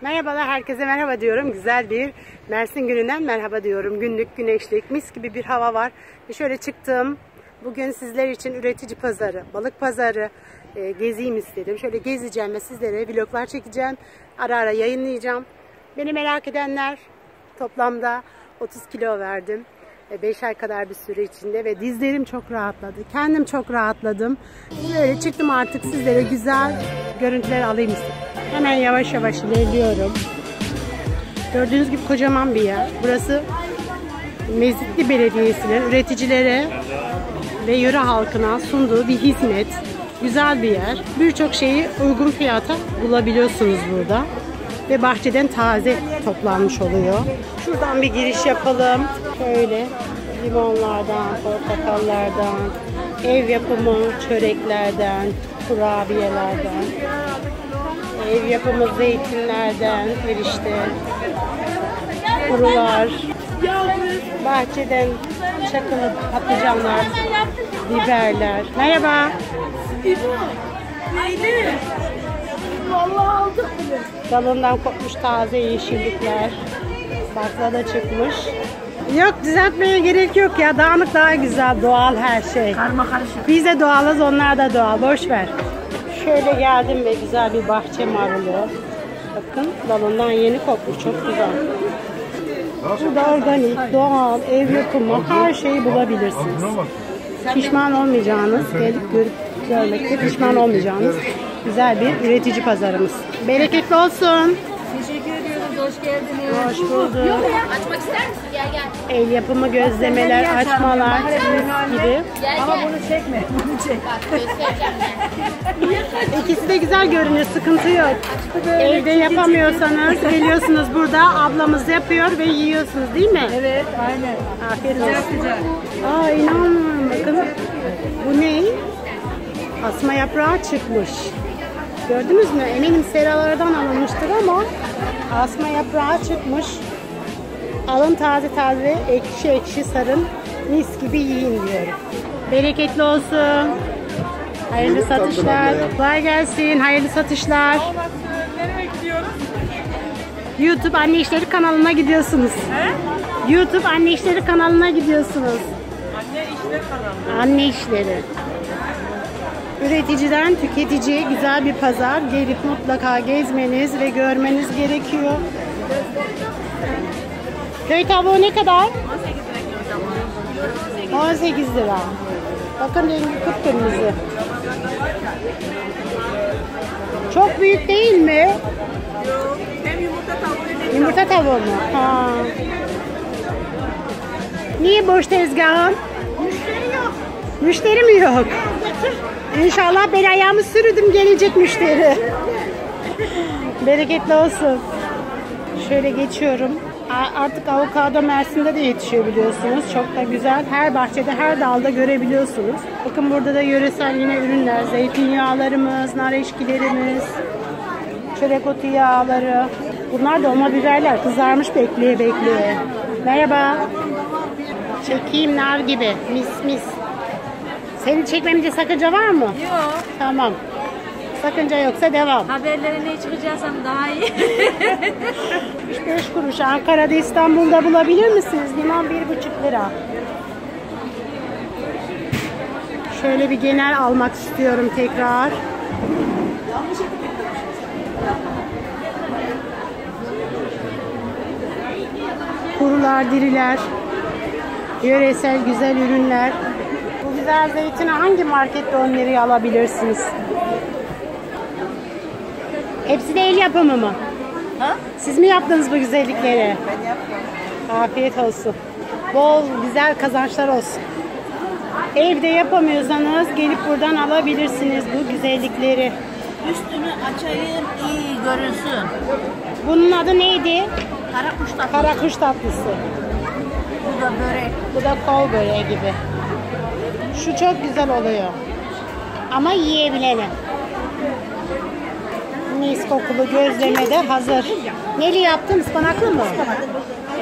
Merhabalar, herkese merhaba diyorum. Güzel bir Mersin gününden merhaba diyorum. Günlük, güneşlik, mis gibi bir hava var. Ve şöyle çıktım. Bugün sizler için üretici pazarı, balık pazarı e, gezeyim istedim. Şöyle gezeceğim ve sizlere vloglar çekeceğim. Ara ara yayınlayacağım. Beni merak edenler toplamda 30 kilo verdim. 5 ay kadar bir süre içinde ve dizlerim çok rahatladı. Kendim çok rahatladım. Böyle çıktım artık sizlere güzel görüntüler alayım istedim. Hemen yavaş yavaş ilerliyorum. Gördüğünüz gibi kocaman bir yer. Burası Mezitli Belediyesi'nin üreticilere ve yöre halkına sunduğu bir hizmet. Güzel bir yer. Birçok şeyi uygun fiyata bulabiliyorsunuz burada. Ve bahçeden taze toplanmış oluyor. Şuradan bir giriş yapalım. Şöyle limonlardan, portakallardan, ev yapımı çöreklerden, kurabiyelerden, ev yapımı zeytinlerden, erişte, kurular, bahçeden çakılı patlıcanlar, biberler. Merhaba. Neydi? Vallahi aldık bile. Dalından kopmuş taze yeşillikler. Baklava çıkmış. Yok düzeltmeye gerek yok ya. Dağınık daha güzel. Doğal her şey. Karma karışık. Biz de doğalız onlar da doğal. Boş ver. Şöyle geldim ve güzel bir bahçe marulu. Bakın dalından yeni kopmuş. Çok güzel. Burada organik, doğal, ev yapımı her şeyi bulabilirsiniz. Pişman olmayacağınız, gelip görüp görmekte pişman olmayacağınız güzel bir üretici pazarımız. Bereketli olsun. Teşekkür. Hoş geldiniz. Hoş bulduk. Açmak ister misin? Gel gel. El yapımı gözlemeler, açmalar gibi. Gel Ama gel. bunu çekme. Bunu çek. Bak göstereceğim ben. İkisi de güzel görünüyor, sıkıntı yok. Evde yapamıyorsanız geliyorsunuz burada, ablamız yapıyor ve yiyorsunuz değil mi? Evet, aynen. Sıcak olsun. sıcak. Aa inanmıyorum bakın. Bu ne? Asma yaprağı çıkmış. Gördünüz mü? Eminim seralardan alınmıştır ama asma yaprağı çıkmış. Alın taze taze ekşi ekşi sarın. Mis gibi yiyin diyorum. Bereketli olsun. Hayırlı satışlar. Kolay gelsin. Hayırlı satışlar. Nereye gidiyoruz? YouTube Anne İşleri kanalına gidiyorsunuz. YouTube Anne İşleri kanalına gidiyorsunuz. Anne işler kanalı. Anne işleri. Üreticiden tüketiciye güzel bir pazar. Gelip mutlaka gezmeniz ve görmeniz gerekiyor. Köy tavuğu ne kadar? 18 lira. Bakın rengi kıpkırmızı. Çok büyük değil mi? Hem yumurta tavuğu hem Yumurta tavuğu mu? Ha. Niye boş tezgahın? Müşteri yok. Müşteri mi yok? İnşallah ben ayağımı sürüdüm gelecek müşteri. Bereketli olsun. Şöyle geçiyorum. Artık avokado Mersin'de de yetişiyor biliyorsunuz. Çok da güzel. Her bahçede, her dalda görebiliyorsunuz. Bakın burada da yöresel yine ürünler. Zeytinyağlarımız, nar eşkilerimiz, çörek otu yağları. Bunlar dolma biberler. Kızarmış bekleye bekleye. Merhaba. Çekeyim nar gibi. Mis mis. Seni çekmemde sakınca var mı? Yok. Tamam. Sakınca yoksa devam. Haberlere ne çıkacaksam daha iyi. 5 kuruş Ankara'da İstanbul'da bulabilir misiniz? Limon 1,5 lira. Şöyle bir genel almak istiyorum tekrar. Kurular, diriler, yöresel güzel ürünler. Güzel zeytini hangi markette 10 liraya alabilirsiniz? Hepsi de el yapımı mı? ha? Siz mi yaptınız bu güzellikleri? Ben yapmıyorum. Afiyet olsun. Bol güzel kazançlar olsun. Evde yapamıyorsanız gelip buradan alabilirsiniz bu güzellikleri. Üstünü açayım iyi görünsün. Bunun adı neydi? Kara kuş tatlısı. Karakuş tatlısı. Bu da börek. Bu da kol böreği gibi. Şu çok güzel oluyor. Ama yiyebilene. Mis kokulu gözleme de hazır. Neli yaptın? Ispanaklı mı?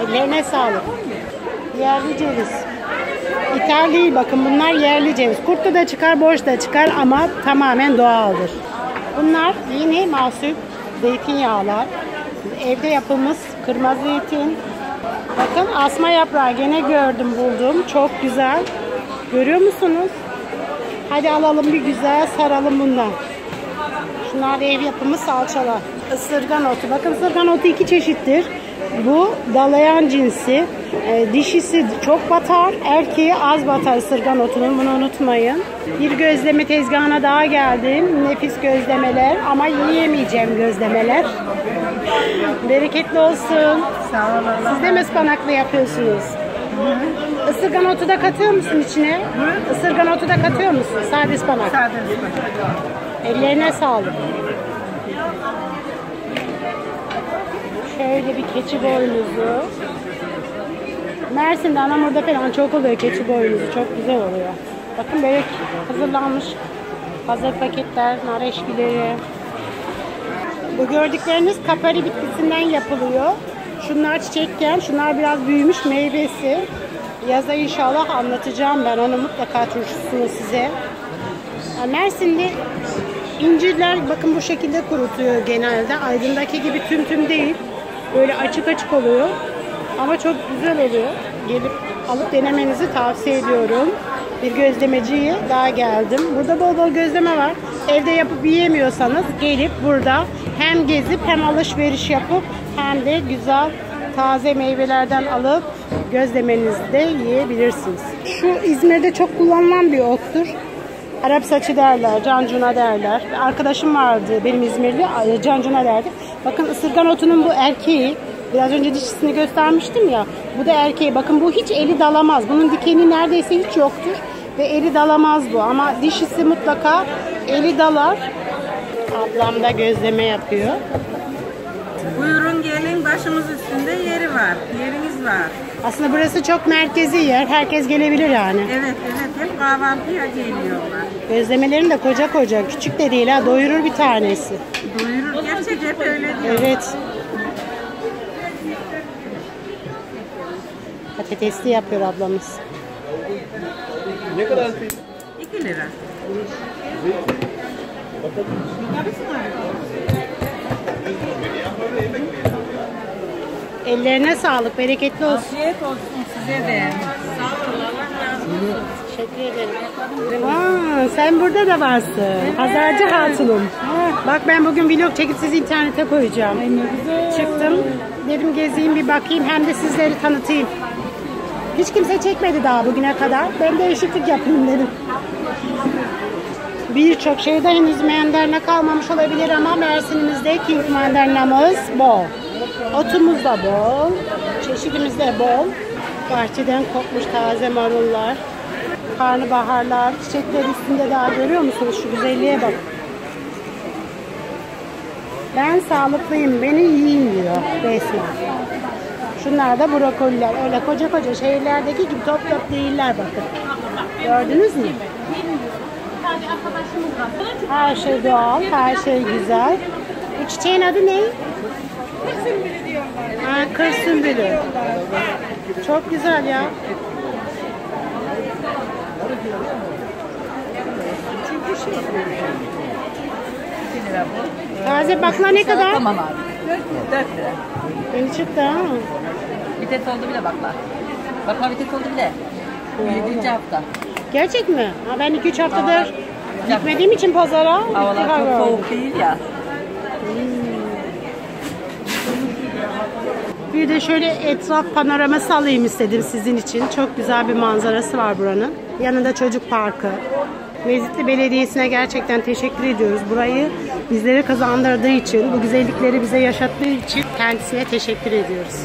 Ellerine sağlık. Yerli ceviz. Değil bakın bunlar yerli ceviz. Kurtlu da çıkar, boş da çıkar ama tamamen doğaldır. Bunlar yine mahsup zeytinyağlar. Evde yapılmış kırmızı zeytin. Bakın asma yaprağı gene gördüm buldum. Çok güzel. Görüyor musunuz? Hadi alalım bir güzel saralım bundan. Şunlar ev yapımı salçalar. Isırgan otu. Bakın ısırgan otu iki çeşittir. Bu dalayan cinsi. E, dişisi çok batar, erkeği az batar ısırgan otunun. Bunu unutmayın. Bir gözleme tezgahına daha geldim. Nefis gözlemeler ama yiyemeyeceğim gözlemeler. Bereketli olsun. Sağ ol Allah. Siz de mi ıspanaklı yapıyorsunuz? Isırgan otu da katıyor musun içine? Isırgan otu da katıyor musun? Sade ıspanak. Sade Ellerine sağlık. Şöyle bir keçi boynuzu. Mersin'de Anamur'da falan çok oluyor keçi boynuzu. Çok güzel oluyor. Bakın böyle hazırlanmış hazır paketler, nar eşkileri. Bu gördükleriniz kapari bitkisinden yapılıyor. Şunlar çiçekken, şunlar biraz büyümüş meyvesi. Yaza inşallah anlatacağım ben onu mutlaka turşusunu size. Mersin'de incirler bakın bu şekilde kurutuyor genelde. Aydın'daki gibi tüm tüm değil. Böyle açık açık oluyor. Ama çok güzel oluyor. Gelip alıp denemenizi tavsiye ediyorum. Bir gözlemeciye daha geldim. Burada bol bol gözleme var. Evde yapıp yiyemiyorsanız gelip burada hem gezip hem alışveriş yapıp hem de güzel taze meyvelerden alıp gözlemenizi de yiyebilirsiniz. Şu İzmir'de çok kullanılan bir ottur. Arap saçı derler, cancuna derler. Bir Arkadaşım vardı benim İzmirli, cancuna derdi. Bakın ısırgan otunun bu erkeği, biraz önce dişisini göstermiştim ya. Bu da erkeği. Bakın bu hiç eli dalamaz. Bunun dikeni neredeyse hiç yoktur. Ve eli dalamaz bu. Ama dişisi mutlaka eli dalar. Ablam da gözleme yapıyor. Buyurun gelin başımız üstünde yeri var. Yeriniz var. Aslında burası çok merkezi yer. Herkes gelebilir yani. Evet evet hep kahvaltıya geliyorlar. Gözlemelerin de koca koca. Küçük de değil ha. Doyurur bir tanesi. Buyurun gerçek hep öyle diyor. Evet. Patatesli yapıyor ablamız. Ne kadar 2 lira. Ellerine sağlık, bereketli olsun. Afiyet olsun size de. Sağ olun Allah razı olsun. Teşekkür ederim. Aa, sen burada da varsın. Pazarcı hatunum. Bak ben bugün vlog çekip sizi internete koyacağım. Çıktım. Dedim gezeyim bir bakayım hem de sizleri tanıtayım. Hiç kimse çekmedi daha bugüne kadar. Ben değişiklik yapayım dedim. Birçok şeyde henüz mandalina kalmamış olabilir ama Mersin'imizde King mandalinamız bol. Otumuz da bol. Çeşidimiz de bol. Bahçeden kopmuş taze marullar. Karnabaharlar, çiçekler üstünde daha görüyor musunuz? Şu güzelliğe bak. Ben sağlıklıyım, beni yiyin diyor resmen. Şunlar da brokoliler. Öyle koca koca şehirlerdeki gibi top top değiller bakın. Gördünüz mü? Her şey doğal, her şey güzel. Bu çiçeğin adı ne? Sümbülü diyorlar. Ha, kır sümbülü. Çok güzel ya. Taze bakla ne kadar? Tamam abi. 4 lira. Yeni çıktı ha. Vites oldu bile bakla. Bakla vites oldu bile. 7. hafta. Gerçek mi? Ha, ben 2-3 haftadır gitmediğim için pazara. Havalar çok soğuk değil ya. Bir de şöyle etraf panoraması alayım istedim sizin için. Çok güzel bir manzarası var buranın. Yanında çocuk parkı. Mezitli Belediyesi'ne gerçekten teşekkür ediyoruz. Burayı bizlere kazandırdığı için, bu güzellikleri bize yaşattığı için kendisine teşekkür ediyoruz.